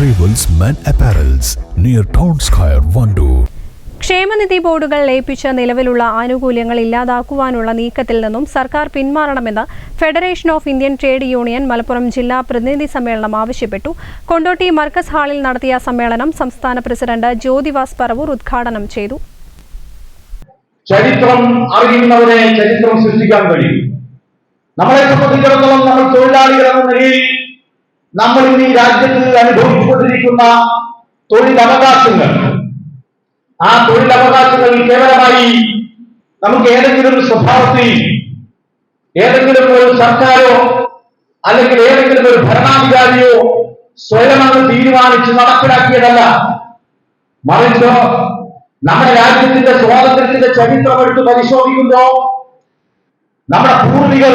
Arrivals Men apparels near Town Square, Vandoor. ക്ഷേമനിധി ബോർഡുകൾ ലയിപ്പിച്ച നിലവിലുള്ള ആനുകൂല്യങ്ങൾ ഇല്ലാതാക്കുവാനുള്ള നീക്കത്തിൽ നിന്നും സർക്കാർ പിന്മാറണമെന്ന് federation of Indian trade union Malappuram ജില്ലാ പ്രതിനിധി സമ്മേളനം ആവശ്യപ്പെട്ടു. കൊണ്ടോട്ടി മർക്കസ് ഹാളിൽ നടത്തിയ സമ്മേളനം സംസ്ഥാന പ്രസിഡന്റ് ജ്യോതിവാസ് പറവൂർ ഉദ്ഘാടനം ചെയ്തു. ചരിത്രം അറിയുന്നവരെ ചരിത്രം സൃഷ്ടിക്കാൻ കഴിയും. നമ്മളെ സംബന്ധിച്ചിടത്തോളം നമ്മൾ തൊഴിലാളികൾ എന്ന നിലയിൽ നമ്മൾ ഇന്ന് ഈ രാജ്യത്ത് അനുഭവിച്ചുകൊണ്ടിരിക്കുന്ന തൊഴിലവകാശങ്ങൾ. ആ തൊഴിലവകാശങ്ങൾ കേവലമായി നമുക്ക് ഏതെങ്കിലും സ്വഭാവത്തിൽ ഏതെങ്കിലും ഒരു സർക്കാരോ അല്ലെങ്കിൽ ഏതെങ്കിലും ഒരു ഭരണാധികാരിയോ സ്വയം അങ്ങ് തീരുമാനിച്ച് നടപ്പിലാക്കിയതല്ല. മറിച്ചോ നമ്മുടെ രാജ്യത്തിന്റെ സ്വാതന്ത്ര്യത്തിന്റെ ചരിത്രം എടുത്ത് പരിശോധിക്കുമ്പോ നമ്മുടെ പൂർവികർ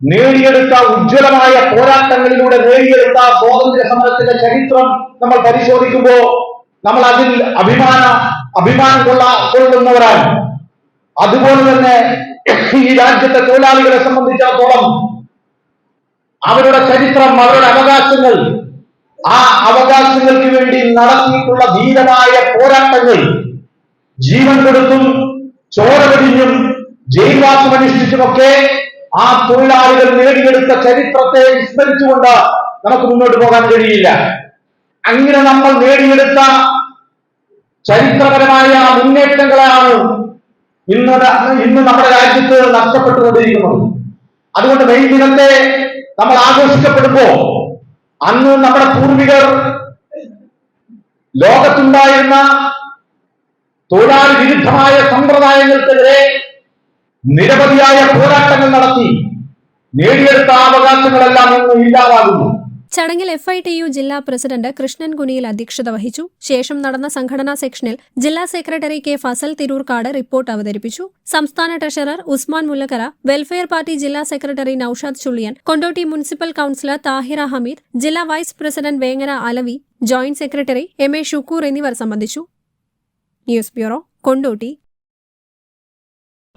നേടിയെടുത്ത ഉജ്ജ്വലമായ പോരാട്ടങ്ങളിലൂടെ നേടിയെടുത്ത സ്വാതന്ത്ര്യ സമരത്തിന്റെ ചരിത്രം നമ്മൾ പരിശോധിക്കുമ്പോൾ നമ്മൾ അതിൽ അഭിമാന അഭിമാനം കൊള്ള കൊള്ളുന്നവരാണ്. അതുപോലെ തന്നെ ഈ രാജ്യത്തെ തൊഴിലാളികളെ സംബന്ധിച്ചിടത്തോളം അവരുടെ ചരിത്രം അവരുടെ അവകാശങ്ങൾ ആ അവകാശങ്ങൾക്ക് വേണ്ടി നടത്തിയിട്ടുള്ള ധീരമായ പോരാട്ടങ്ങൾ ജീവൻ കൊടുത്തും ചോര ജയിൽവാസം അനുഷ്ഠിച്ചുമൊക്കെ ആ തൊഴിലാളികൾ നേടിയെടുത്ത ചരിത്രത്തെ വിസ്മരിച്ചുകൊണ്ട് നമുക്ക് മുന്നോട്ട് പോകാൻ കഴിയില്ല. അങ്ങനെ നമ്മൾ നേടിയെടുത്ത ചരിത്രപരമായ മുന്നേറ്റങ്ങളാണ് ഇന്ന് ഇന്ന് നമ്മുടെ രാജ്യത്ത് നഷ്ടപ്പെട്ടുകൊണ്ടിരിക്കുന്നത്. അതുകൊണ്ട് മെയ് ദിനത്തെ നമ്മൾ ആഘോഷിക്കപ്പെടുമ്പോ അന്ന് നമ്മുടെ പൂർവികർ ലോകത്തുണ്ടായിരുന്ന തൊഴിലാളി വിരുദ്ധമായ സമ്പ്രദായങ്ങൾക്കെതിരെ നിരവധിയായ പോരാട്ടങ്ങൾ നടത്തി നേടിയെടുത്ത അവകാശങ്ങളെല്ലാം ഇന്ന് ഇല്ലാതാകുന്നു. ചടങ്ങിൽ എഫ് ഐ ടി യു ജില്ലാ പ്രസിഡന്റ് കൃഷ്ണൻ കുനിയിൽ അധ്യക്ഷത വഹിച്ചു. ശേഷം നടന്ന സംഘടനാ സെക്ഷനിൽ ജില്ലാ secretary K Fasal Tirurkad report അവതരിപ്പിച്ചു. സംസ്ഥാന treasurer Usman Mullakkara welfare party ജില്ലാ secretary Noushad Chulliyan Kondotty municipal councillor Thahira Hameed ജില്ലാ vice president Vengara Alavi joint secretary M A Shukkur എന്നിവർ സംബന്ധിച്ചു. News bureau Kondotty.